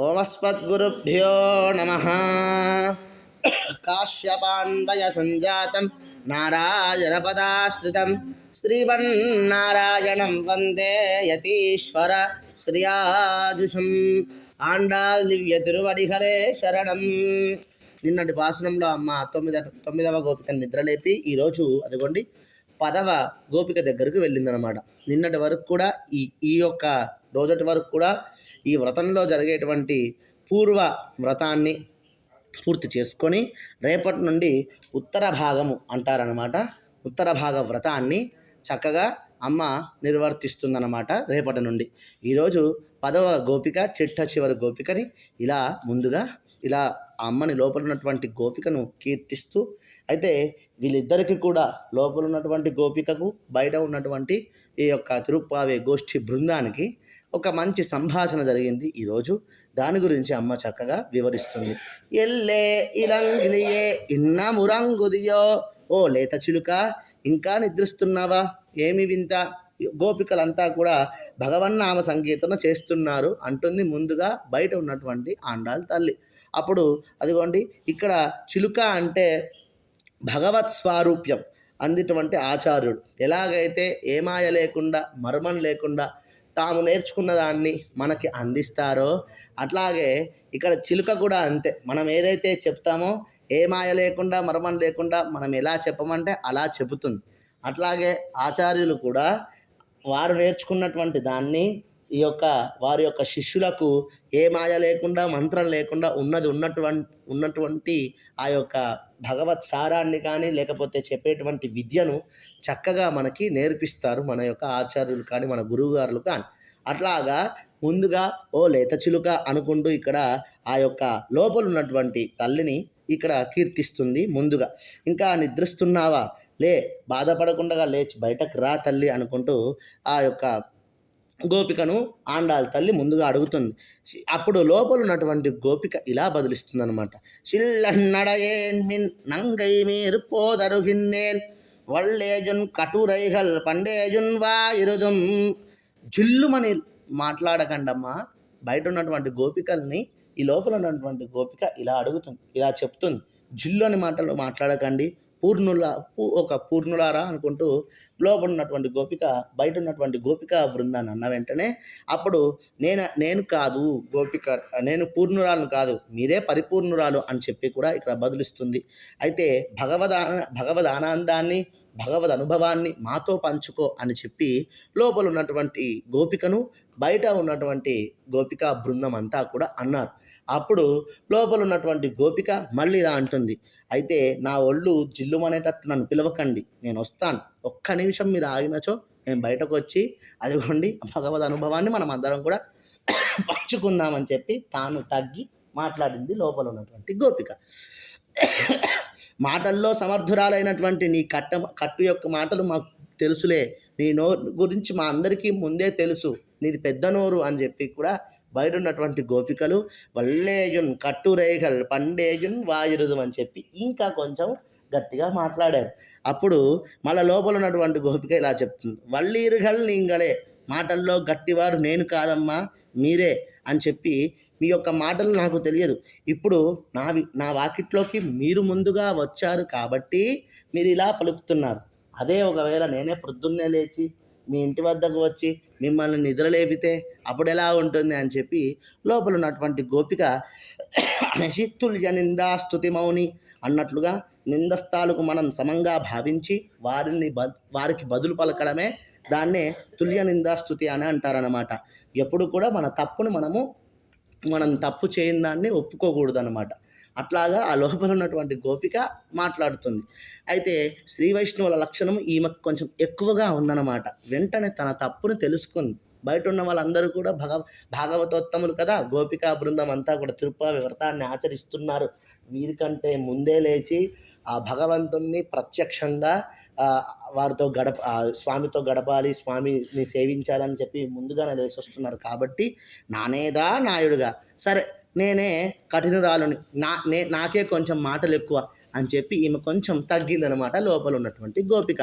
ఓమస్మద్గురుభ్యో నమ కాశ్యపాన్వయ సంజాతం నారాయణపదాశ్రితం శ్రీమన్నారాయణం వందే యతీశ్వర శ్రియాజుషం ఆండాల్ దివ్య తిరువడిహలే శరణం నిన్నటి భాషణంలో అమ్మ తొమ్మిద తొమ్మిదవ గోపిక నిద్రలేపి ఈరోజు అదిగోండి పదవ గోపిక దగ్గరికి వెళ్ళిందనమాట. నిన్నటి వరకు కూడా ఈ ఈ యొక్క రోజటి వరకు కూడా ఈ వ్రతంలో జరిగేటువంటి పూర్వ వ్రతాన్ని పూర్తి చేసుకొని రేపటి నుండి ఉత్తర భాగము అంటారనమాట ఉత్తర భాగ వ్రతాన్ని చక్కగా అమ్మ నిర్వర్తిస్తుందన్నమాట రేపటి నుండి. ఈరోజు పదవ గోపిక చిట్ట చివరి గోపికని ఇలా ముందుగా ఇలా ఆ అమ్మని లోపల ఉన్నటువంటి గోపికను కీర్తిస్తూ అయితే వీళ్ళిద్దరికీ కూడా లోపల ఉన్నటువంటి గోపికకు బయట ఉన్నటువంటి ఈ యొక్క తిరుప్పావే గోష్ఠి బృందానికి ఒక మంచి సంభాషణ జరిగింది ఈరోజు. దాని గురించి అమ్మ చక్కగా వివరిస్తుంది. ఎల్లే ఇలంగిలియే ఇన్న మురంగుదియో ఓ లేత చిలుక ఇంకా నిద్రిస్తున్నావా? ఏమి వింత? గోపికలంతా కూడా భగవన్నామ సంకీర్తన చేస్తున్నారు అంటుంది ముందుగా బయట ఉన్నటువంటి ఆండాల్ తల్లి. అప్పుడు అదిగోండి ఇక్కడ చిలుక అంటే భగవత్ స్వారూప్యం అందిటువంటి ఆచార్యుడు. ఎలాగైతే ఏమాయ లేకుండా మర్మం లేకుండా తాము నేర్చుకున్న దాన్ని మనకి అందిస్తారో అట్లాగే ఇక్కడ చిలుక కూడా అంతే. మనం ఏదైతే చెప్తామో ఏ మాయ లేకుండా మర్మం లేకుండా మనం ఎలా చెప్పమంటే అలా చెబుతుంది. అట్లాగే ఆచార్యులు కూడా వారు నేర్చుకున్నటువంటి దాన్ని ఈ యొక్క వారి యొక్క శిష్యులకు ఏ మాయ లేకుండా మంత్రం లేకుండా ఉన్నది ఉన్నటువంటి ఉన్నటువంటి ఆ యొక్క భగవత్ సారాన్ని కానీ లేకపోతే చెప్పేటువంటి విద్యను చక్కగా మనకి నేర్పిస్తారు మన యొక్క ఆచార్యులు కానీ మన గురువుగారులు కానీ. అట్లాగా ముందుగా ఓ లేత చిలుక అనుకుంటూ ఇక్కడ ఆ యొక్క లోపల ఉన్నటువంటి తల్లిని ఇక్కడ కీర్తిస్తుంది ముందుగా. ఇంకా నిద్రిస్తున్నావా? లే బాధపడకుండా లేచి బయటకు రా తల్లి అనుకుంటూ ఆ యొక్క గోపికను ఆండాల తల్లి ముందుగా అడుగుతుంది. అప్పుడు లోపల ఉన్నటువంటి గోపిక ఇలా బదులిస్తుంది అనమాట నంగై మీరు పోదరుగిన్నేన్ వల్లేజున్ కటురైహల్ పండేజున్ వా ఇరుదుం. జిల్లుమని మాట్లాడకండమ్మా. బయట ఉన్నటువంటి గోపికల్ని ఈ లోపల ఉన్నటువంటి గోపిక ఇలా అడుగుతుంది ఇలా చెప్తుంది. జిల్లు అని మాటలు మాట్లాడకండి. పూర్ణుల పూ- ఒక పూర్ణులారా అనుకుంటూ లోపల ఉన్నటువంటి గోపిక బయట ఉన్నటువంటి గోపిక బృందాన్ని అన్న వెంటనే అప్పుడు నేను నేను కాదు గోపిక నేను పూర్ణురాలు కాదు మీరే పరిపూర్ణురాలు అని చెప్పి కూడా ఇక్కడ బదులిస్తుంది. అయితే భగవద్ భగవద్ ఆనందాన్ని భగవద్ అనుభవాన్ని మాతో పంచుకో అని చెప్పి లోపల ఉన్నటువంటి గోపికను బయట ఉన్నటువంటి గోపిక బృందం అంతా కూడా అన్నారు. అప్పుడు లోపల ఉన్నటువంటి గోపిక మళ్ళీ ఇలా అంటుంది. అయితే నా ఒళ్ళు జిల్లుమనేటట్టు నన్ను పిలవకండి. నేను వస్తాను. ఒక్క నిమిషం మీరు ఆగినచో నేను బయటకు వచ్చి అదిగోండి భగవద్ అనుభవాన్ని మనం అందరం కూడా పంచుకుందామని చెప్పి తాను తగ్గి మాట్లాడింది లోపల ఉన్నటువంటి గోపిక. మాటల్లో సమర్థురాలైనటువంటి నీ కట్ట కట్టు యొక్క మాటలు మాకు తెలుసులే. నీ నోరు గురించి మా అందరికీ ముందే తెలుసు. నీది పెద్ద నోరు అని చెప్పి కూడా బయట ఉన్నటువంటి గోపికలు వల్లేజున్ కట్టురేగల్ పండేజున్ వాయురుదు అని చెప్పి ఇంకా కొంచెం గట్టిగా మాట్లాడారు. అప్పుడు మళ్ళీ లోపల ఉన్నటువంటి గోపిక ఇలా చెప్తుంది వల్లీరుగల్ నింగలే. మాటల్లో గట్టివారు నేను కాదమ్మా మీరే. అని చెప్పి మీ యొక్క మాటలు నాకు తెలియదు. ఇప్పుడు నా నా వాకిట్లోకి మీరు ముందుగా వచ్చారు కాబట్టి మీరు ఇలా పలుకుతున్నారు. అదే ఒకవేళ నేనే ప్రొద్దున్నే లేచి మీ ఇంటి వద్దకు వచ్చి మిమ్మల్ని నిద్రలేపితే అప్పుడు ఎలా ఉంటుంది అని చెప్పి లోపల ఉన్నటువంటి గోపిక అనేసి తుల్య నిందా మౌని అన్నట్లుగా నిందస్థాలకు మనం సమంగా భావించి వారిని బ వారికి బదులు పలకడమే దాన్నే తుల్య నిందాస్తుతి అని అంటారనమాట ఎప్పుడు కూడా మన తప్పును మనము మనం తప్పు చేయని దాన్ని ఒప్పుకోకూడదు అనమాట అట్లాగా ఆ లోపల ఉన్నటువంటి గోపిక మాట్లాడుతుంది. అయితే శ్రీ వైష్ణవుల లక్షణం ఈమెకు కొంచెం ఎక్కువగా ఉందన్నమాట. వెంటనే తన తప్పును తెలుసుకుంది. బయట ఉన్న వాళ్ళందరూ కూడా భగ భాగవతోత్తములు కదా? గోపికా బృందం అంతా కూడా తిరుపతి వ్రతాన్ని ఆచరిస్తున్నారు. వీరికంటే ముందే లేచి ఆ భగవంతుణ్ణి ప్రత్యక్షంగా వారితో గడప స్వామితో గడపాలి స్వామిని సేవించాలని చెప్పి ముందుగానే లేచి వస్తున్నారు కాబట్టి నానేదా నాయుడుగా. సరే నేనే కఠినరాలుని నా నే నాకే కొంచెం మాటలు ఎక్కువ అని చెప్పి ఈమె కొంచెం తగ్గిందనమాట లోపల ఉన్నటువంటి గోపిక.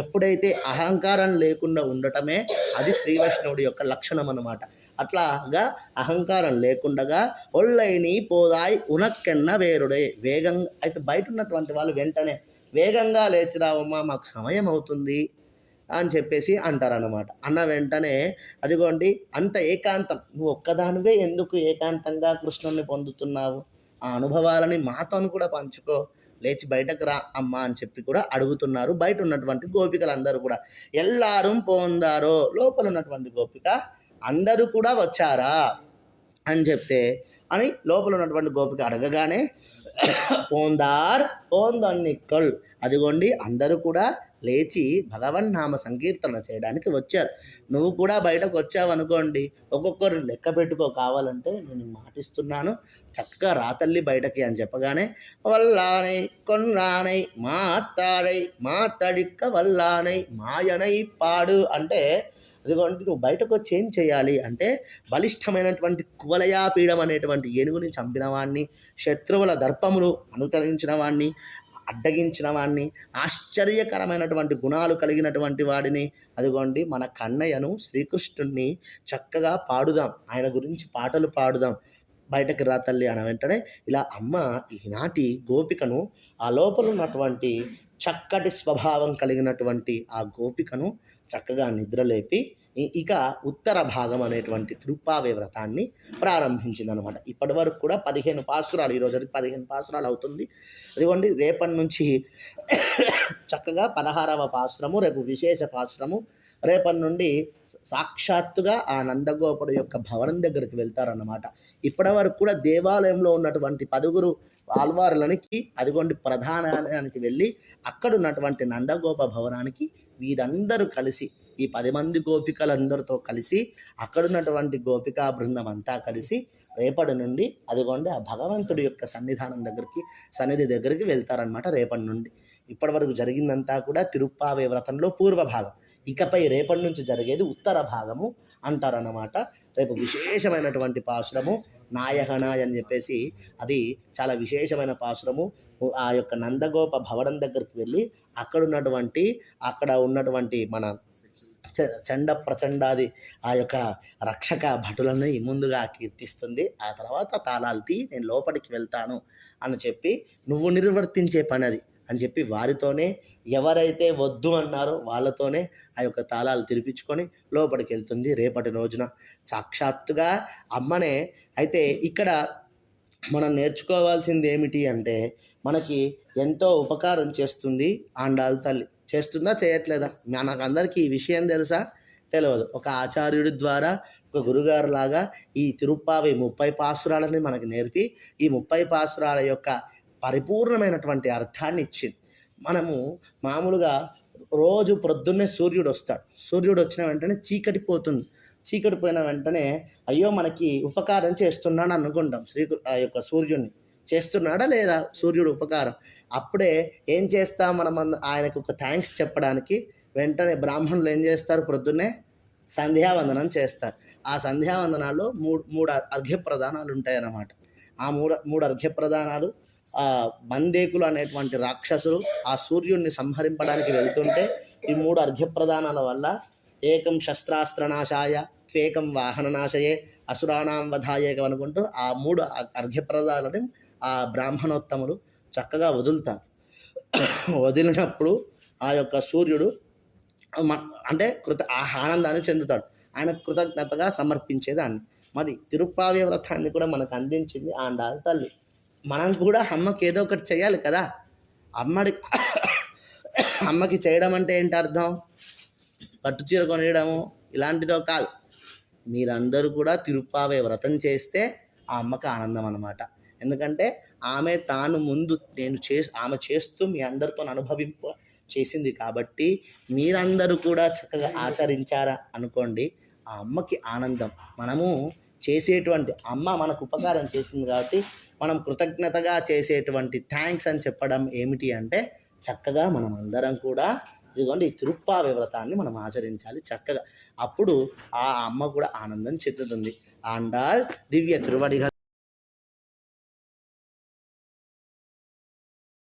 ఎప్పుడైతే అహంకారం లేకుండా ఉండటమే అది శ్రీ వైష్ణవుడి యొక్క లక్షణం అన్నమాట. అట్లాగా అహంకారం లేకుండగా ఒళ్ళైని పోదాయి ఉనక్కెన్న వేరుడే. వేగంగా అయితే బయట ఉన్నటువంటి వాళ్ళు వెంటనే వేగంగా లేచి రావమ్మా మాకు సమయం అవుతుంది అని చెప్పేసి అంటారనమాట అన్న వెంటనే అదిగోండి అంత ఏకాంతం. నువ్వు ఒక్కదానివే ఎందుకు ఏకాంతంగా కృష్ణుని పొందుతున్నావు? ఆ అనుభవాలని మాతోను కూడా పంచుకో. లేచి బయటకు రా అమ్మా అని చెప్పి కూడా అడుగుతున్నారు. బయట ఉన్నటువంటి గోపికలందరూ కూడా. ఎల్లారూ పోందారో లోపల ఉన్నటువంటి గోపిక అందరూ కూడా వచ్చారా? అని చెప్తే అని లోపల ఉన్నటువంటి గోపిక అడగగానే పోందార్ పోందన్నిక్కల్ అదిగోండి అందరూ కూడా లేచి భగవన్ నామ సంకీర్తన చేయడానికి వచ్చారు. నువ్వు కూడా బయటకు వచ్చావు అనుకోండి ఒక్కొక్కరు లెక్క పెట్టుకో కావాలంటే నేను మాటిస్తున్నాను చక్కగా రాతల్లి బయటకి అని చెప్పగానే వల్లానై కొన్నానై మాతాడై మాతడిక్క వల్లానై మాయనై పాడు అంటే అదిగోండి నువ్వు బయటకు వచ్చి ఏం చేయాలి? అంటే బలిష్టమైనటువంటి కువలయాపీడం అనేటువంటి ఏనుగుని చంపిన వాడిని శత్రువుల దర్పములు అనుతరించిన వాడిని అడ్డగించిన వాడిని ఆశ్చర్యకరమైనటువంటి గుణాలు కలిగినటువంటి వాడిని. అదిగోండి మన కన్నయ్యను శ్రీకృష్ణుడిని చక్కగా పాడుదాం. ఆయన గురించి పాటలు పాడుదాం. బయటకు రా తల్లి అన్న వెంటనే ఇలా అమ్మ ఈనాటి గోపికను ఆ లోపల ఉన్నటువంటి చక్కటి స్వభావం కలిగినటువంటి ఆ గోపికను చక్కగా నిద్రలేపి ఇక ఉత్తర భాగం అనేటువంటి తిరుప్పావే వ్రతాన్ని ప్రారంభించింది అనమాట ఇప్పటి వరకు కూడా పదిహేను పాసురాలు ఈరోజు పదిహేను పాసురాలు అవుతుంది. అదిగోండి రేపటి నుంచి చక్కగా పదహారవ పాసురము రేపు విశేష పాసురము రేపటి నుండి సాక్షాత్తుగా ఆ నందగోపుడు యొక్క భవనం దగ్గరికి వెళ్తారన్నమాట. ఇప్పటి వరకు కూడా దేవాలయంలో ఉన్నటువంటి పదుగురు ఆల్వారులనికి అదిగోండి ప్రధానాలయానికి వెళ్ళి అక్కడ ఉన్నటువంటి నందగోప భవనానికి వీరందరూ కలిసి ఈ పది మంది గోపికలందరితో కలిసి అక్కడున్నటువంటి గోపికా బృందం అంతా కలిసి రేపటి నుండి అదిగోండి ఆ భగవంతుడి యొక్క సన్నిధానం దగ్గరికి సన్నిధి దగ్గరికి వెళ్తారనమాట రేపటి నుండి. ఇప్పటి వరకు జరిగిందంతా కూడా తిరుప్పావే వ్రతంలో పూర్వ భాగం ఇకపై రేపటి నుంచి జరిగేది ఉత్తర భాగము అంటారన్నమాట. రేపు విశేషమైనటువంటి పాశ్రము నాయహనాయ్ అని చెప్పేసి అది చాలా విశేషమైన పాశ్రము. ఆ యొక్క నందగోప భవనం దగ్గరికి వెళ్ళి అక్కడ ఉన్నటువంటి అక్కడ ఉన్నటువంటి మన చ- చండ ప్రచండాది ఆ యొక్క రక్షక భటులని ముందుగా కీర్తిస్తుంది. ఆ తర్వాత తాళాలు తీ నేను లోపలికి వెళ్తాను అని చెప్పి నువ్వు నిర్వర్తించే పని అది అని చెప్పి వారితోనే ఎవరైతే వద్దు అన్నారో వాళ్ళతోనే ఆ యొక్క తాళాలు తిరిపించుకొని లోపలికి వెళ్తుంది రేపటి రోజున. సాక్షాత్తుగా అమ్మనే అయితే ఇక్కడ మనం నేర్చుకోవాల్సింది ఏమిటి అంటే మనకి ఎంతో ఉపకారం చేస్తుంది ఆండాల తల్లి. చేస్తుందా చేయట్లేదా? మనకు అందరికీ ఈ విషయం తెలుసా? తెలియదు. ఒక ఆచార్యుడి ద్వారా ఒక గురుగారు లాగా ఈ తిరుప్పావి ముప్పై పాసురాలని మనకు నేర్పి ఈ ముప్పై పాసురాల యొక్క పరిపూర్ణమైనటువంటి అర్థాన్ని ఇచ్చింది. మనము మామూలుగా రోజు ప్రొద్దున్నే సూర్యుడు వస్తాడు. సూర్యుడు వచ్చిన వెంటనే చీకటి పోతుంది. చీకటి పోయిన వెంటనే అయ్యో మనకి ఉపకారం చేస్తున్నాడు అనుకుంటాం. శ్రీ ఆ యొక్క సూర్యుడిని చేస్తున్నాడా లేదా సూర్యుడు ఉపకారం? అప్పుడే ఏం చేస్తాం మనం ఆయనకు ఒక థ్యాంక్స్ చెప్పడానికి? వెంటనే బ్రాహ్మణులు ఏం చేస్తారు? ప్రొద్దున్నే సంధ్యావందనం చేస్తారు. ఆ సంధ్యావందనాల్లో మూడు మూడు అర్ఘ్య ప్రధానాలు ఉంటాయన్నమాట. ఆ మూడు మూడు అర్ఘ్య ప్రధానాలు మందేకులు అనేటువంటి రాక్షసులు ఆ సూర్యుడిని సంహరింపడానికి వెళ్తుంటే ఈ మూడు అర్ఘ్యప్రదానాల వల్ల ఏకం శస్త్రాస్త్రనాశాయ త్వేకం వాహననాశయే అసురాణాం వధాయేకం అనుకుంటూ ఆ మూడు అర్ఘ్యప్రదాలని ఆ బ్రాహ్మణోత్తములు చక్కగా వదులుతారు. వదిలినప్పుడు ఆ యొక్క సూర్యుడు మ- అంటే కృత ఆ ఆనందాన్ని చెందుతాడు. ఆయన కృతజ్ఞతగా సమర్పించేదాన్ని. మరి తిరుప్పావ్య వ్రతాన్ని కూడా మనకు అందించింది ఆండాల తల్లి. మనం కూడా అమ్మకి ఏదో ఒకటి చేయాలి కదా. అమ్మడి అమ్మకి చేయడం అంటే ఏంటి అర్థం? పట్టు చీర కొనియడము ఇలాంటిదో కాదు. మీరందరూ కూడా తిరుప్పావే వ్రతం చేస్తే ఆ అమ్మకి ఆనందం అనమాట ఎందుకంటే ఆమె తాను ముందు నేను చే ఆమె చేస్తూ మీ అందరితో అనుభవింప చేసింది కాబట్టి మీరందరూ కూడా చక్కగా ఆచరించారా అనుకోండి ఆ అమ్మకి ఆనందం. మనము చేసేటువంటి అమ్మ మనకు ఉపకారం చేసింది కాబట్టి మనం కృతజ్ఞతగా చేసేటువంటి థ్యాంక్స్ అని చెప్పడం ఏమిటి అంటే చక్కగా మనం అందరం కూడా ఇదిగోండి ఈ తిరుప్పావి వ్రతాన్ని మనం ఆచరించాలి చక్కగా. అప్పుడు ఆ అమ్మ కూడా ఆనందం చెందుతుంది. ఆండాల్ దివ్య తిరువడిగ